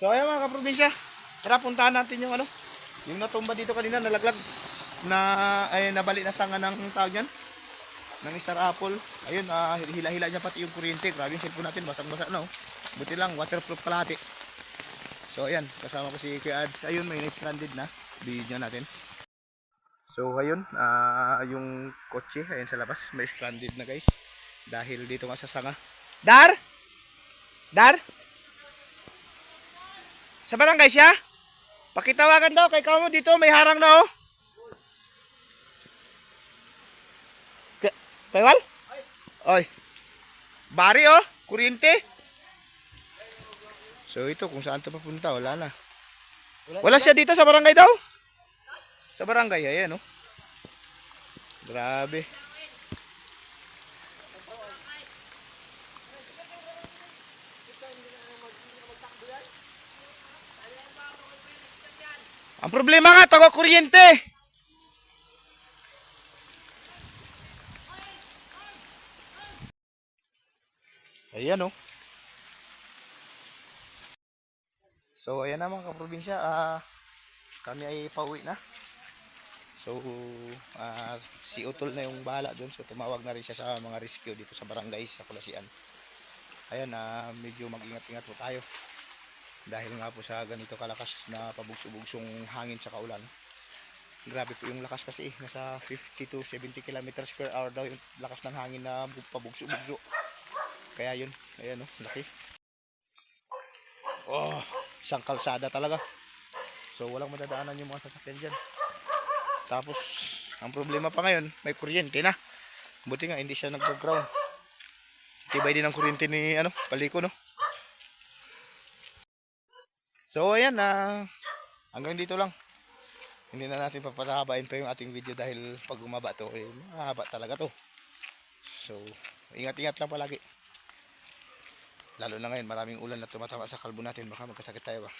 So ayan mga kaprobinsya, tara puntahan natin yung ano, yung natumba dito kanina, nalaglag, na, ay nabali na sanga ng tawag yan, ng Star Apple. Ayun, ah, hila-hila niya pati yung kuryente. Grabe yung cellphone natin, basang-basa na oh. Buti lang, waterproof kalahati. So ayan, kasama ko si Kuya Ads. Ayun, may na-stranded na. Video natin. So ayun, ah, yung kotse, ayun sa labas, may stranded na guys. Dahil dito nga sa sanga. Dar! Dar! Sa barangay siya? Pakitawagan daw kay kamo dito, may harang na oh. Kaywal? Oy. Bari oh, kuryente. So ito kung saan to papunta, wala na. Wala siya dito sa barangay daw? Sa barangay, ayan oh. Grabe. Ang problema nga, tago kuryente. Ayan oh. So ayan na mga kaprobinsya, ah kami ay pauwi na. So ah si Utol na yung bahala doon. So tumawag na rin siya sa mga rescue dito sa barangay sa Kulasian. Ayan na medyo mag-ingat-ingat po tayo. Dahil nga po sa ganito kalakas na pabugso-bugsong hangin sa kaulan. Grabe po yung lakas kasi. Nasa 50 to 70 kilometers per hour daw yung lakas ng hangin na bu- pabugso-bugso. Kaya yun, ayan oh, laki. Oh, isang kalsada talaga. So walang madadaanan yung mga sasakyan dyan. Tapos, ang problema pa ngayon, may kuryente na. Buti nga hindi siya nag-ground. Tibay din ang kuryente ni ano, paliko no. So ayan na hanggang dito lang. Hindi na natin papatahabain pa yung ating video dahil pag umaba to, eh, mahaba talaga to. So, ingat-ingat lang palagi. Lalo na ngayon, maraming ulan na tumatama sa kalbo natin. Baka magkasakit tayo ba.